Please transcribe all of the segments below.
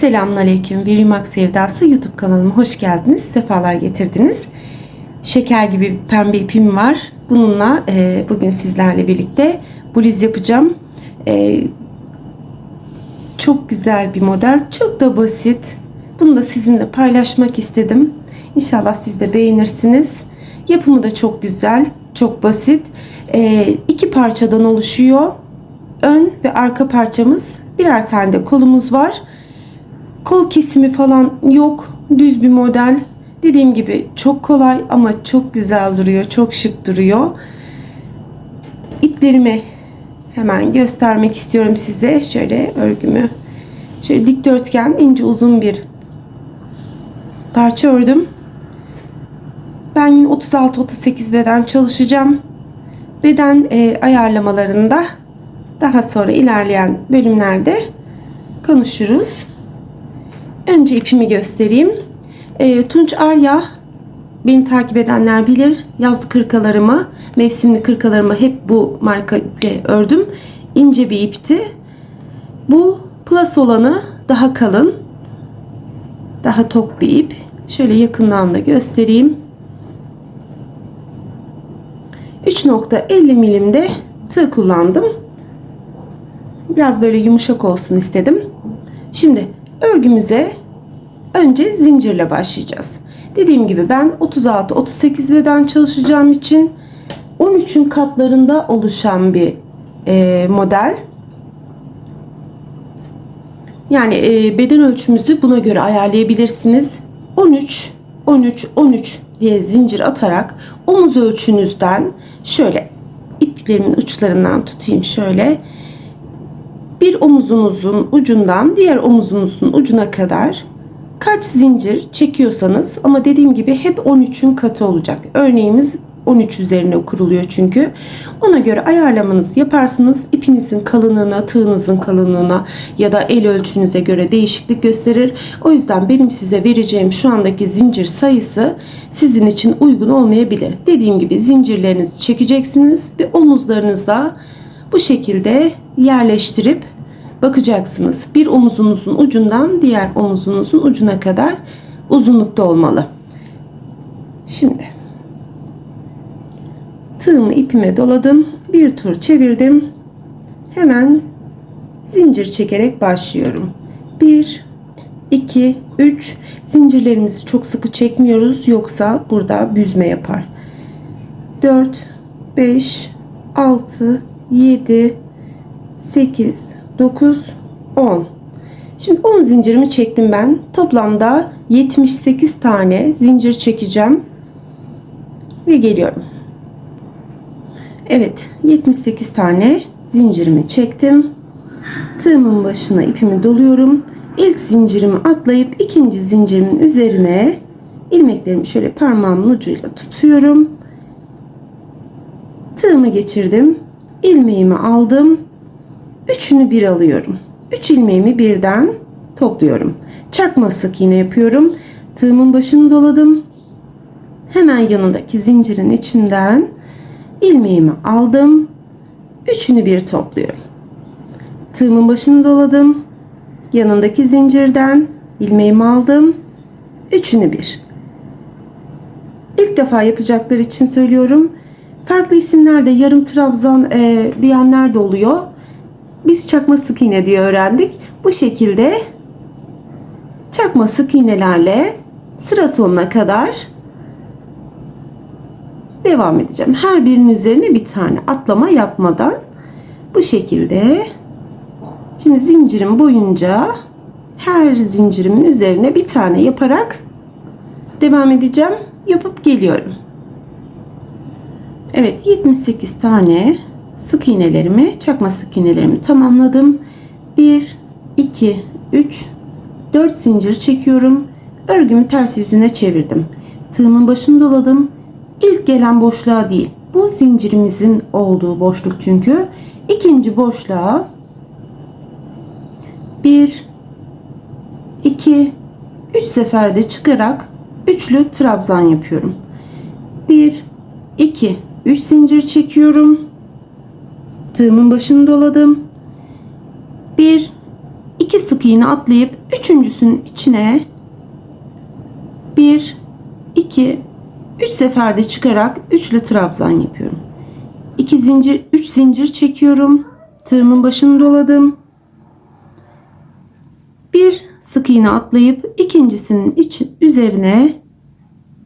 Selamünaleyküm. Bir Yumak Sevdası YouTube kanalıma hoş geldiniz. Sefalar getirdiniz. Şeker gibi pembe ipim var. Bununla e, bugün sizlerle birlikte bluz yapacağım. E, çok güzel bir model. Çok da basit. Bunu da sizinle paylaşmak istedim. İnşallah siz de beğenirsiniz. Yapımı da çok güzel. Çok basit. E, iki parçadan oluşuyor. Ön ve arka parçamız. Birer tane de kolumuz var. Kol kesimi falan yok. Düz bir model. Dediğim gibi çok kolay ama çok güzel duruyor. Çok şık duruyor. İplerimi hemen göstermek istiyorum size. Şöyle örgümü. Şöyle dikdörtgen ince uzun bir parça ördüm. Ben yine 36-38 beden çalışacağım. Beden e, ayarlamalarında daha sonra ilerleyen bölümlerde konuşuruz. Önce ipimi göstereyim. E, Tunç Arya beni takip edenler bilir. Yazlı kırkalarımı, mevsimli kırkalarımı hep bu marka iple ördüm. İnce bir ipti. Bu plus olanı daha kalın. Daha tok bir ip. Şöyle yakından da göstereyim. 3.50 milimde tığ kullandım. Biraz böyle yumuşak olsun istedim. Şimdi örgümüze önce zincirle başlayacağız. Dediğim gibi ben 36-38 beden çalışacağım için 13'ün katlarında oluşan bir e, model. Yani e, beden ölçümüzü buna göre ayarlayabilirsiniz. 13, 13, 13 diye zincir atarak omuz ölçünüzden şöyle iplerimin uçlarından tutayım şöyle bir omuzunuzun ucundan diğer omuzunuzun ucuna kadar kaç zincir çekiyorsanız ama dediğim gibi hep 13'ün katı olacak. Örneğimiz 13 üzerine kuruluyor çünkü. Ona göre ayarlamanızı yaparsınız. İpinizin kalınlığına, tığınızın kalınlığına ya da el ölçünüze göre değişiklik gösterir. O yüzden benim size vereceğim şu andaki zincir sayısı sizin için uygun olmayabilir. Dediğim gibi zincirlerinizi çekeceksiniz ve omuzlarınızda bu şekilde yerleştirip bakacaksınız. Bir omuzunuzun ucundan diğer omuzunuzun ucuna kadar uzunlukta olmalı. Şimdi tığımı ipime doladım. Bir tur çevirdim. Hemen zincir çekerek başlıyorum. 1 2 3 zincirlerimizi çok sıkı çekmiyoruz yoksa burada büzme yapar. 4 5 6 7 8 9 10 Şimdi 10 zincirimi çektim ben. Toplamda 78 tane zincir çekeceğim. Ve geliyorum. Evet 78 tane zincirimi çektim. Tığımın başına ipimi doluyorum. İlk zincirimi atlayıp ikinci zincirimin üzerine ilmeklerimi şöyle parmağımın ucuyla tutuyorum. Tığımı geçirdim. ilmeğimi aldım. Üçünü bir alıyorum. Üç ilmeğimi birden topluyorum. Çakma sık iğne yapıyorum. Tığımın başını doladım. Hemen yanındaki zincirin içinden ilmeğimi aldım. Üçünü bir topluyorum. Tığımın başını doladım. Yanındaki zincirden ilmeğimi aldım. Üçünü bir. İlk defa yapacaklar için söylüyorum. Farklı isimlerde yarım trabzan e, diyenler de oluyor. Biz çakma sık iğne diye öğrendik. Bu şekilde çakma sık iğnelerle sıra sonuna kadar devam edeceğim. Her birinin üzerine bir tane atlama yapmadan bu şekilde şimdi zincirim boyunca her zincirimin üzerine bir tane yaparak devam edeceğim. Yapıp geliyorum. Evet 78 tane sık iğnelerimi, çakma sık iğnelerimi tamamladım. 1 2 3 4 zincir çekiyorum. Örgümü ters yüzüne çevirdim. Tığımın başını doladım. İlk gelen boşluğa değil. Bu zincirimizin olduğu boşluk çünkü. İkinci boşluğa 1 2 3 seferde çıkarak üçlü trabzan yapıyorum. 1 2 3 zincir çekiyorum. Tığımın başını doladım. 1 2 sık iğne atlayıp üçüncüsünün içine bir, iki, üç seferde çıkarak üçlü trabzan yapıyorum. 2 zincir, 3 zincir çekiyorum. Tığımın başını doladım. Bir sık iğne atlayıp ikincisinin için üzerine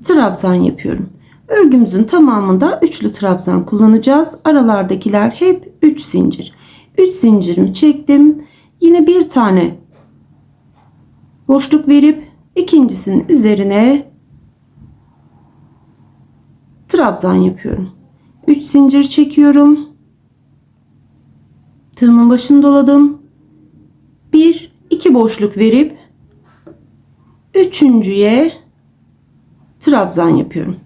trabzan yapıyorum. Örgümüzün tamamında üçlü trabzan kullanacağız. Aralardakiler hep 3 zincir. 3 zincirimi çektim. Yine bir tane boşluk verip ikincisinin üzerine trabzan yapıyorum. 3 zincir çekiyorum. Tığımın başını doladım. 1 2 boşluk verip üçüncüye trabzan yapıyorum.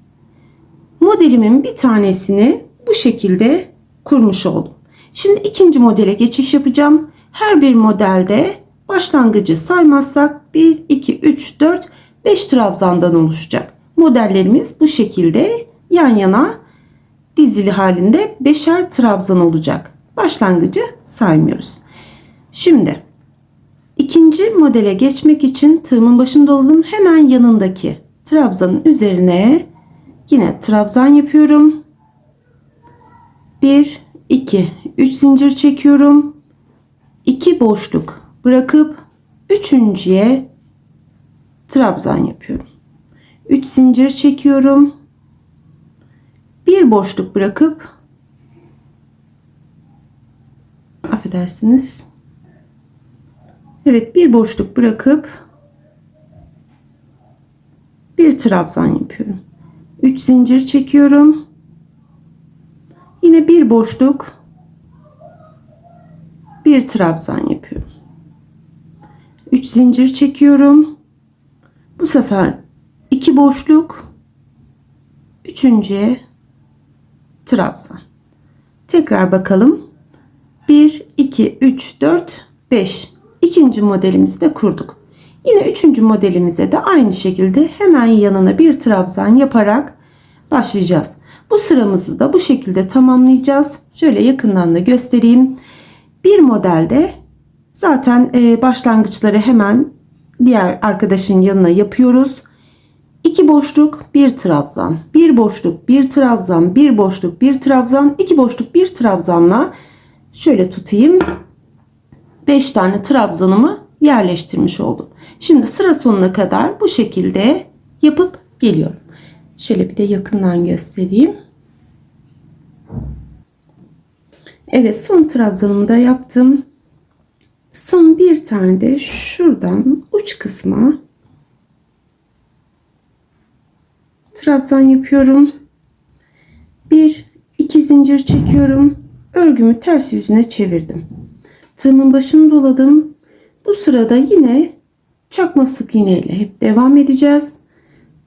Modelimin bir tanesini bu şekilde kurmuş oldum. Şimdi ikinci modele geçiş yapacağım. Her bir modelde başlangıcı saymazsak 1 2 3 4 5 trabzandan oluşacak. Modellerimiz bu şekilde yan yana dizili halinde beşer trabzan olacak. Başlangıcı saymıyoruz. Şimdi ikinci modele geçmek için tığımın başını doladım. Hemen yanındaki trabzanın üzerine yine trabzan yapıyorum. 1 2 3 zincir çekiyorum. 2 boşluk bırakıp üçüncüye trabzan yapıyorum. 3 zincir çekiyorum bir boşluk bırakıp affedersiniz. Evet bir boşluk bırakıp bir trabzan yapıyorum. 3 zincir çekiyorum. Yine bir boşluk bir trabzan yapıyorum. 3 zincir çekiyorum. Bu sefer iki boşluk üçüncüye trabzan. Tekrar bakalım. 1, 2, 3, 4, 5. İkinci modelimizi de kurduk. Yine üçüncü modelimize de aynı şekilde hemen yanına bir trabzan yaparak başlayacağız. Bu sıramızı da bu şekilde tamamlayacağız. Şöyle yakından da göstereyim. Bir modelde zaten e, başlangıçları hemen diğer arkadaşın yanına yapıyoruz. 2 boşluk, 1 trabzan, 1 boşluk, 1 trabzan, 1 boşluk, 1 trabzan, 2 boşluk, 1 trabzanla şöyle tutayım. 5 tane trabzanımı yerleştirmiş oldum. Şimdi sıra sonuna kadar bu şekilde yapıp geliyorum. Şöyle bir de yakından göstereyim. Evet son trabzanımı da yaptım. Son bir tane de şuradan uç kısma trabzan yapıyorum. Bir, iki zincir çekiyorum. Örgümü ters yüzüne çevirdim. Tığımın başını doladım. Bu sırada yine çakma sık iğne hep devam edeceğiz.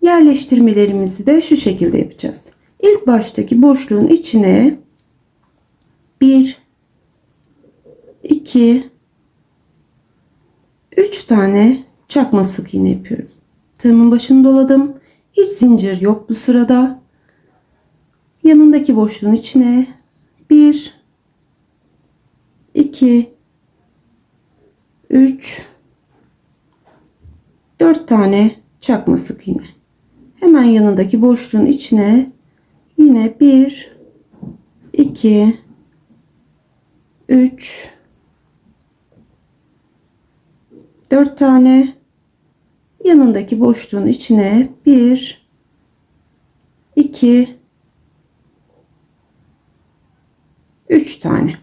Yerleştirmelerimizi de şu şekilde yapacağız. İlk baştaki boşluğun içine 1 2 3 tane çakma sık iğne yapıyorum. Tığımın başını doladım. Hiç zincir yok bu sırada. Yanındaki boşluğun içine 1 2 3 4 tane çakma sık iğne. Hemen yanındaki boşluğun içine yine 1 2 3 4 tane. Yanındaki boşluğun içine 1 2 3 tane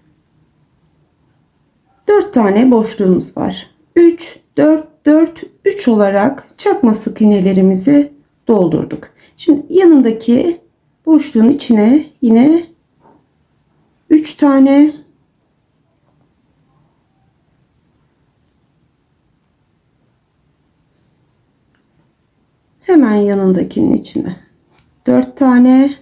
4 tane boşluğumuz var 3 4 4 3 olarak çakma sık iğnelerimizi doldurduk şimdi yanındaki boşluğun içine yine 3 tane Hemen yanındakinin içine. 4 tane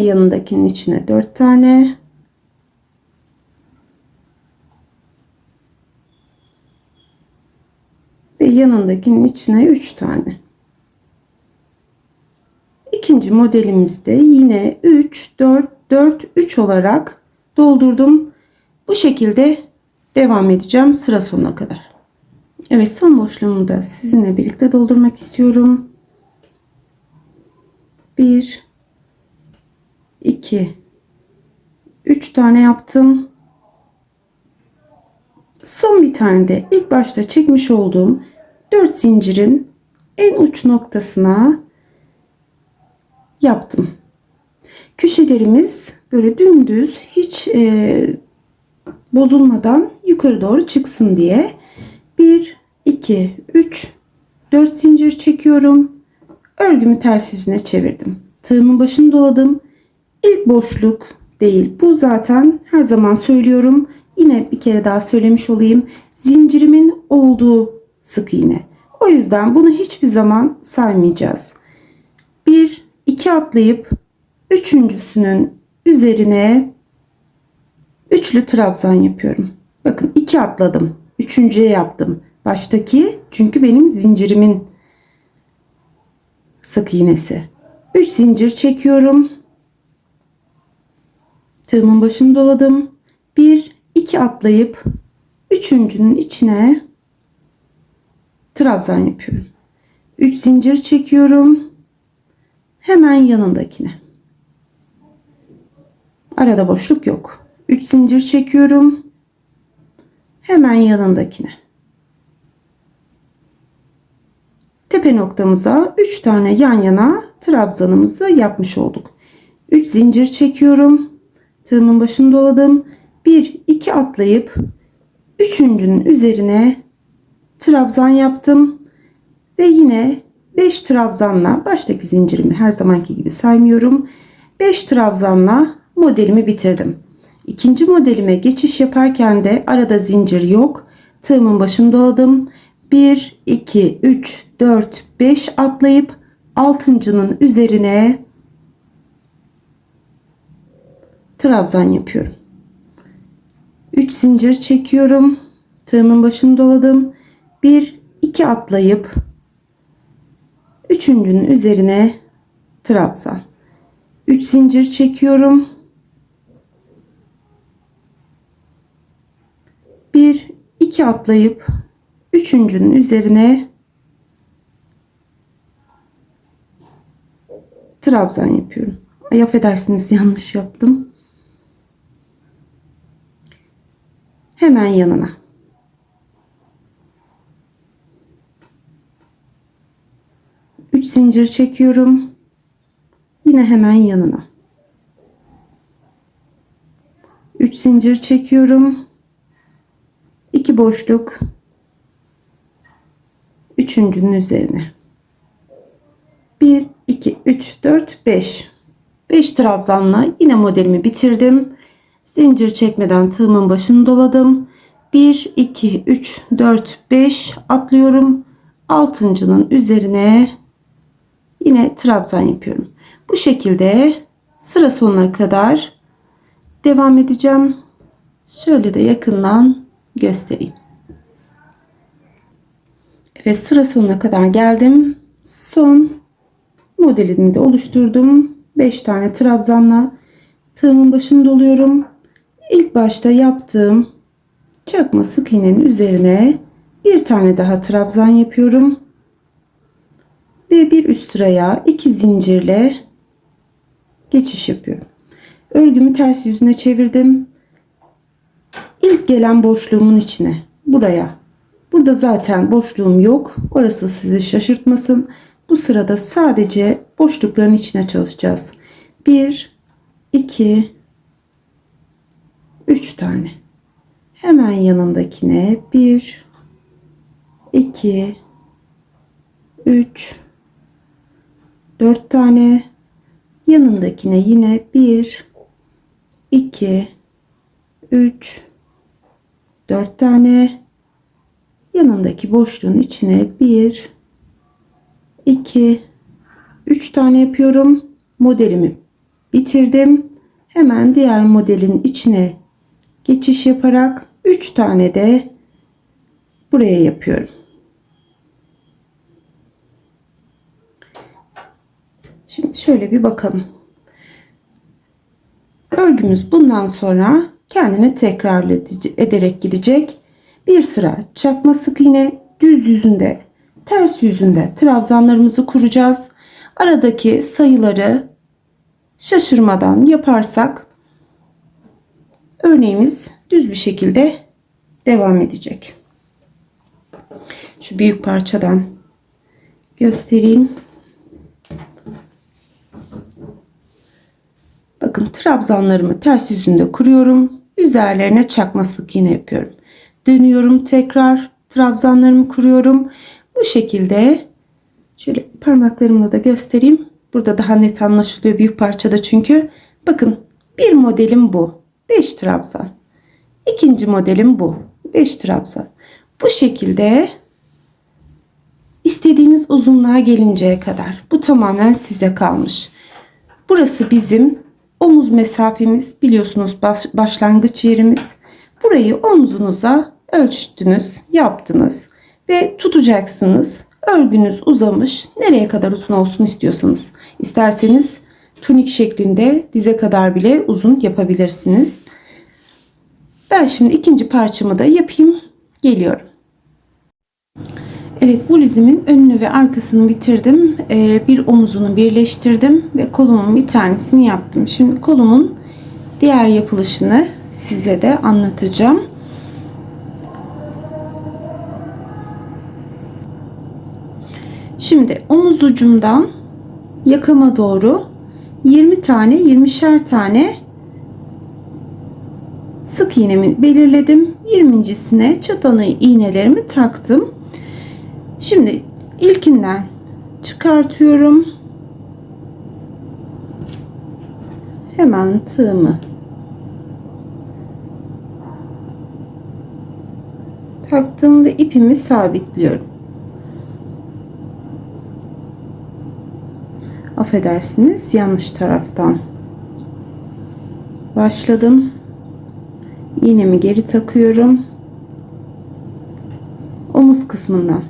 Yine yanındakinin içine 4 tane ve yanındakinin içine 3 tane. İkinci modelimizde yine 3 4 4, 3 olarak doldurdum. Bu şekilde devam edeceğim sıra sonuna kadar. Evet son boşluğumu da sizinle birlikte doldurmak istiyorum. 1 2 3 tane yaptım. Son bir tane de ilk başta çekmiş olduğum 4 zincirin en uç noktasına yaptım. Köşelerimiz böyle dümdüz hiç e, bozulmadan yukarı doğru çıksın diye 1 2 3 4 zincir çekiyorum. Örgümü ters yüzüne çevirdim. Tığımın başını doladım. İlk boşluk değil. Bu zaten her zaman söylüyorum. Yine bir kere daha söylemiş olayım. Zincirimin olduğu sık iğne. O yüzden bunu hiçbir zaman saymayacağız. Bir, iki atlayıp üçüncüsünün üzerine üçlü trabzan yapıyorum. Bakın iki atladım. Üçüncüye yaptım. Baştaki çünkü benim zincirimin sık iğnesi. 3 zincir çekiyorum. Tığımın başını doladım. 1 2 atlayıp üçüncünün içine trabzan yapıyorum. 3 zincir çekiyorum. Hemen yanındakine. Arada boşluk yok. 3 zincir çekiyorum. Hemen yanındakine. Tepe noktamıza 3 tane yan yana trabzanımızı yapmış olduk. 3 zincir çekiyorum. Tığımın başını doladım. 1 2 atlayıp üçüncünün üzerine trabzan yaptım ve yine 5 trabzanla baştaki zincirimi her zamanki gibi saymıyorum. 5 trabzanla modelimi bitirdim. İkinci modelime geçiş yaparken de arada zincir yok. Tığımın başını doladım. 1 2 3 4 5 atlayıp altıncının üzerine trabzan yapıyorum. 3 zincir çekiyorum. Tığımın başını doladım. 1 2 atlayıp üçüncünün üzerine trabzan. 3 zincir çekiyorum. 1 2 atlayıp üçüncünün üzerine trabzan yapıyorum. Ay affedersiniz yanlış yaptım. Hemen yanına. Üç zincir çekiyorum. Yine hemen yanına. Üç zincir çekiyorum. İki boşluk. Üçüncünün üzerine. 1, 2, 3, 4, 5. 5 trabzanla yine modelimi bitirdim. Zincir çekmeden tığımın başını doladım. 1, 2, 3, 4, 5 atlıyorum. Altıncının üzerine yine trabzan yapıyorum. Bu şekilde sıra sonuna kadar devam edeceğim. Şöyle de yakından göstereyim. Evet sıra sonuna kadar geldim. Son modelini de oluşturdum. 5 tane trabzanla tığımın başını doluyorum. İlk başta yaptığım çakma sık iğnenin üzerine bir tane daha trabzan yapıyorum. Ve bir üst sıraya iki zincirle geçiş yapıyorum. Örgümü ters yüzüne çevirdim. İlk gelen boşluğumun içine buraya. Burada zaten boşluğum yok. Orası sizi şaşırtmasın. Bu sırada sadece boşlukların içine çalışacağız. 1 2 3 tane. Hemen yanındakine 1 2 3 4 tane. Yanındakine yine 1 2 3 4 tane. Yanındaki boşluğun içine 1 2 3 tane yapıyorum. Modelimi bitirdim. Hemen diğer modelin içine geçiş yaparak 3 tane de buraya yapıyorum. Şimdi şöyle bir bakalım. Örgümüz bundan sonra kendini tekrar ederek gidecek. Bir sıra çakma sık iğne düz yüzünde, ters yüzünde trabzanlarımızı kuracağız. Aradaki sayıları şaşırmadan yaparsak örneğimiz düz bir şekilde devam edecek. Şu büyük parçadan göstereyim. Bakın trabzanlarımı ters yüzünde kuruyorum. Üzerlerine çakma sık iğne yapıyorum. Dönüyorum tekrar trabzanlarımı kuruyorum. Bu şekilde şöyle parmaklarımla da göstereyim. Burada daha net anlaşılıyor büyük parçada çünkü. Bakın bir modelim bu. 5 trabzan. İkinci modelim bu. 5 trabzan. Bu şekilde istediğiniz uzunluğa gelinceye kadar. Bu tamamen size kalmış. Burası bizim omuz mesafemiz biliyorsunuz baş, başlangıç yerimiz. Burayı omzunuza ölçtünüz, yaptınız ve tutacaksınız. Örgünüz uzamış. Nereye kadar uzun olsun istiyorsanız. İsterseniz tunik şeklinde dize kadar bile uzun yapabilirsiniz. Ben şimdi ikinci parçamı da yapayım. Geliyorum. Evet bu lizimin önünü ve arkasını bitirdim. Ee, bir omuzunu birleştirdim ve kolumun bir tanesini yaptım. Şimdi kolumun diğer yapılışını size de anlatacağım. Şimdi omuz ucumdan yakama doğru 20 tane 20'şer tane sık iğnemi belirledim. 20.sine çatanı iğnelerimi taktım. Şimdi ilkinden çıkartıyorum. Hemen tığımı taktım ve ipimi sabitliyorum. Affedersiniz yanlış taraftan başladım. İğnemi geri takıyorum. Omuz kısmından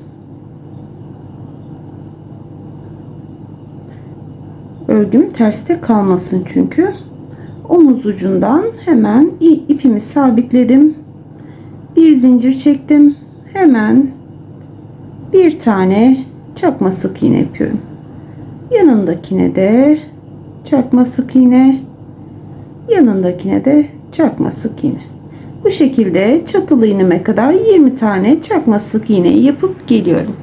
örgüm terste kalmasın çünkü. Omuz ucundan hemen ipimi sabitledim. Bir zincir çektim. Hemen bir tane çakma sık iğne yapıyorum. Yanındakine de çakma sık iğne, yanındakine de çakma sık iğne. Bu şekilde çatılı iğneme kadar 20 tane çakma sık iğne yapıp geliyorum.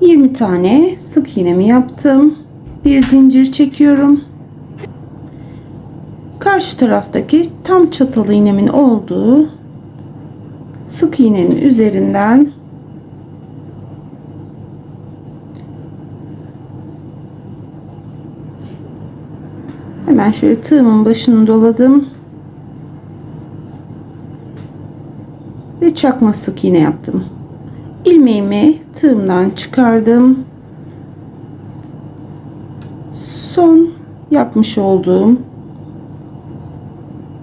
20 tane sık iğnemi yaptım bir zincir çekiyorum. Karşı taraftaki tam çatalı iğnemin olduğu sık iğnenin üzerinden hemen şöyle tığımın başını doladım ve çakma sık iğne yaptım. ilmeğimi tığımdan çıkardım son yapmış olduğum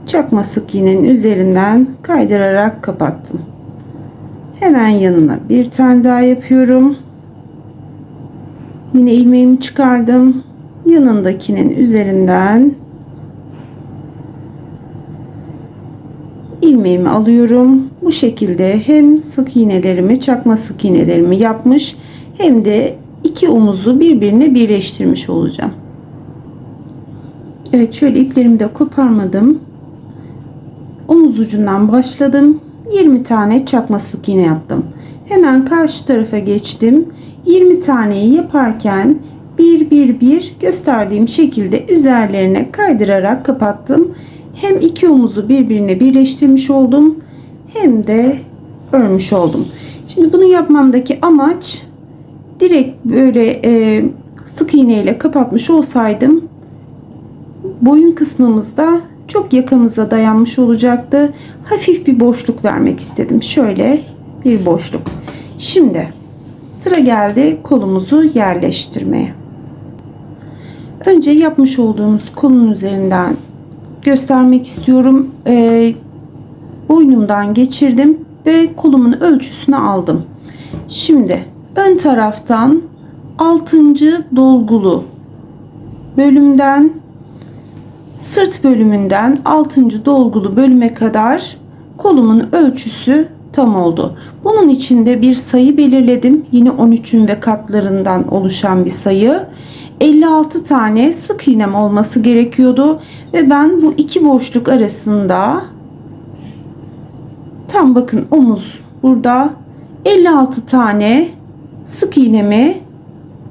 çakma sık iğnenin üzerinden kaydırarak kapattım. Hemen yanına bir tane daha yapıyorum. Yine ilmeğimi çıkardım. Yanındakinin üzerinden ilmeğimi alıyorum. Bu şekilde hem sık iğnelerimi, çakma sık iğnelerimi yapmış hem de iki omuzu birbirine birleştirmiş olacağım. Evet şöyle iplerimi de koparmadım. Omuz ucundan başladım. 20 tane çakma sık iğne yaptım. Hemen karşı tarafa geçtim. 20 taneyi yaparken bir bir bir gösterdiğim şekilde üzerlerine kaydırarak kapattım. Hem iki omuzu birbirine birleştirmiş oldum hem de örmüş oldum. Şimdi bunu yapmamdaki amaç direkt böyle e, sık iğne ile kapatmış olsaydım boyun kısmımızda çok yakamıza dayanmış olacaktı. Hafif bir boşluk vermek istedim. Şöyle bir boşluk. Şimdi sıra geldi kolumuzu yerleştirmeye. Önce yapmış olduğumuz kolun üzerinden göstermek istiyorum. Ee, boynumdan geçirdim ve kolumun ölçüsünü aldım. Şimdi ön taraftan 6. dolgulu bölümden sırt bölümünden 6. dolgulu bölüme kadar kolumun ölçüsü tam oldu. Bunun için de bir sayı belirledim. Yine 13'ün ve katlarından oluşan bir sayı. 56 tane sık iğnem olması gerekiyordu ve ben bu iki boşluk arasında tam bakın omuz burada 56 tane sık iğnemi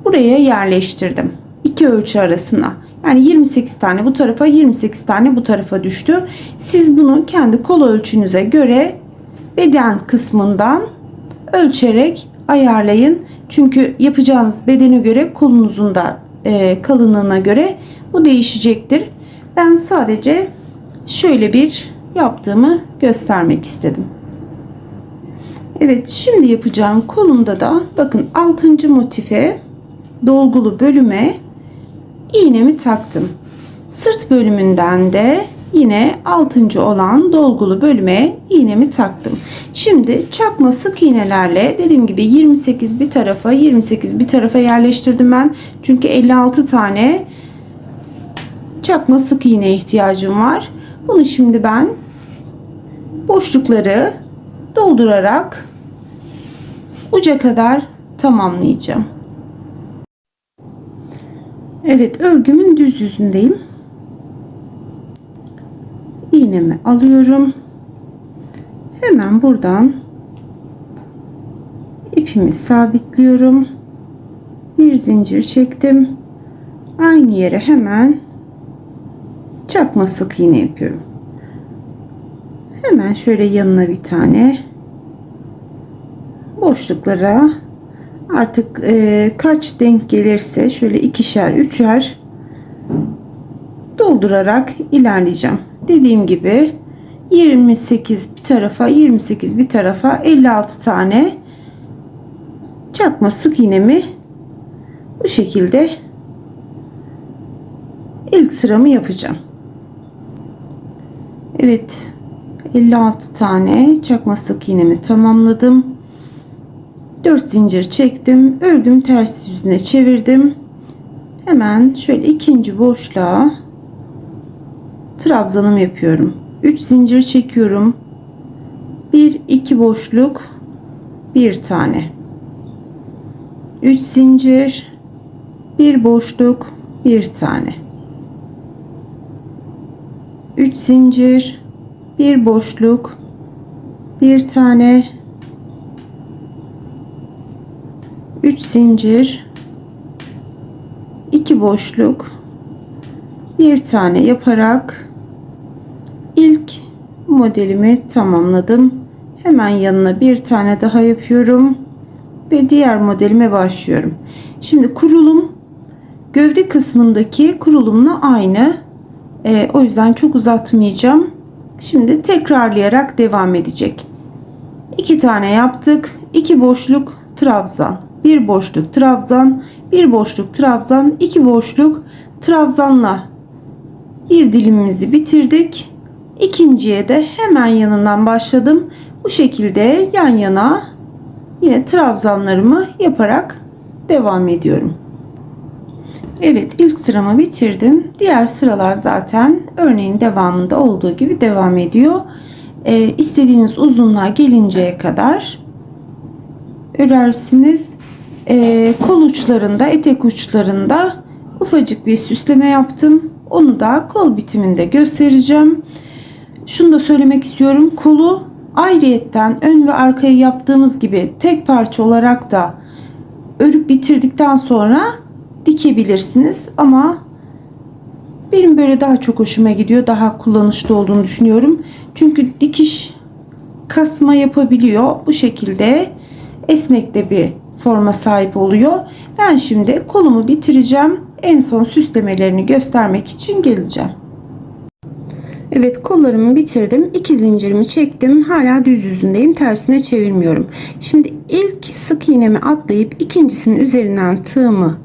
buraya yerleştirdim. İki ölçü arasına. Yani 28 tane bu tarafa 28 tane bu tarafa düştü. Siz bunu kendi kol ölçünüze göre beden kısmından ölçerek ayarlayın. Çünkü yapacağınız bedene göre kolunuzun da e, kalınlığına göre bu değişecektir. Ben sadece şöyle bir yaptığımı göstermek istedim. Evet şimdi yapacağım kolumda da bakın 6. motife dolgulu bölüme iğnemi taktım. Sırt bölümünden de yine 6. olan dolgulu bölüme iğnemi taktım. Şimdi çakma sık iğnelerle dediğim gibi 28 bir tarafa 28 bir tarafa yerleştirdim ben. Çünkü 56 tane çakma sık iğne ihtiyacım var. Bunu şimdi ben boşlukları doldurarak uca kadar tamamlayacağım. Evet örgümün düz yüzündeyim. İğnemi alıyorum. Hemen buradan ipimi sabitliyorum. Bir zincir çektim. Aynı yere hemen çakma sık iğne yapıyorum. Hemen şöyle yanına bir tane boşluklara artık e, kaç denk gelirse şöyle ikişer üçer doldurarak ilerleyeceğim. Dediğim gibi 28 bir tarafa 28 bir tarafa 56 tane çakma sık iğnemi bu şekilde ilk sıramı yapacağım. Evet 56 tane çakma sık iğnemi tamamladım. 4 zincir çektim. Örgüm ters yüzüne çevirdim. Hemen şöyle ikinci boşluğa trabzanım yapıyorum. 3 zincir çekiyorum. 1 2 boşluk bir tane. 3 zincir bir boşluk bir tane. 3 zincir bir boşluk bir tane 3 zincir 2 boşluk bir tane yaparak ilk modelimi tamamladım. Hemen yanına bir tane daha yapıyorum ve diğer modelime başlıyorum. Şimdi kurulum gövde kısmındaki kurulumla aynı. Ee, o yüzden çok uzatmayacağım. Şimdi tekrarlayarak devam edecek. İki tane yaptık. iki boşluk trabzan bir boşluk trabzan, bir boşluk trabzan, iki boşluk trabzanla bir dilimimizi bitirdik. İkinciye de hemen yanından başladım. Bu şekilde yan yana yine trabzanlarımı yaparak devam ediyorum. Evet ilk sıramı bitirdim. Diğer sıralar zaten örneğin devamında olduğu gibi devam ediyor. Ee, istediğiniz uzunluğa gelinceye kadar örersiniz e, kol uçlarında, etek uçlarında ufacık bir süsleme yaptım. Onu da kol bitiminde göstereceğim. Şunu da söylemek istiyorum. Kolu ayrıyetten ön ve arkayı yaptığımız gibi tek parça olarak da örüp bitirdikten sonra dikebilirsiniz. Ama benim böyle daha çok hoşuma gidiyor. Daha kullanışlı olduğunu düşünüyorum. Çünkü dikiş kasma yapabiliyor. Bu şekilde esnek de bir forma sahip oluyor. Ben şimdi kolumu bitireceğim. En son süslemelerini göstermek için geleceğim. Evet kollarımı bitirdim. İki zincirimi çektim. Hala düz yüzündeyim. Tersine çevirmiyorum. Şimdi ilk sık iğnemi atlayıp ikincisinin üzerinden tığımı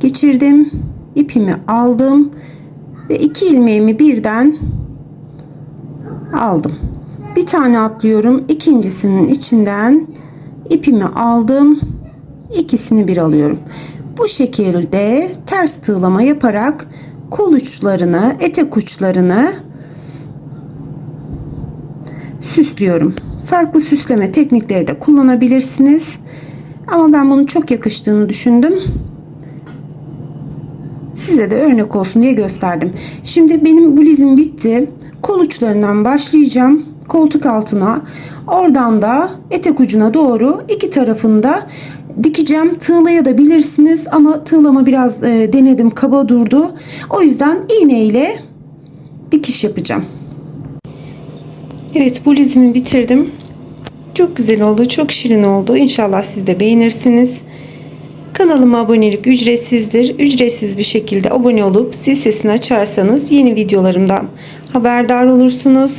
geçirdim. ipimi aldım ve iki ilmeğimi birden aldım. Bir tane atlıyorum. İkincisinin içinden ipimi aldım. ikisini bir alıyorum. Bu şekilde ters tığlama yaparak kol uçlarını, etek uçlarını süslüyorum. Farklı süsleme teknikleri de kullanabilirsiniz. Ama ben bunun çok yakıştığını düşündüm. Size de örnek olsun diye gösterdim. Şimdi benim blizim bitti. Kol uçlarından başlayacağım. Koltuk altına. Oradan da etek ucuna doğru iki tarafında dikeceğim. Tığlayabilirsiniz ama tığlama biraz e, denedim kaba durdu. O yüzden iğne ile dikiş yapacağım. Evet blizimi bitirdim. Çok güzel oldu. Çok şirin oldu. İnşallah siz de beğenirsiniz. Kanalıma abonelik ücretsizdir. Ücretsiz bir şekilde abone olup zil sesini açarsanız yeni videolarımdan haberdar olursunuz.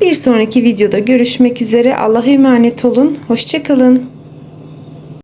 Bir sonraki videoda görüşmek üzere. Allah'a emanet olun. Hoşçakalın.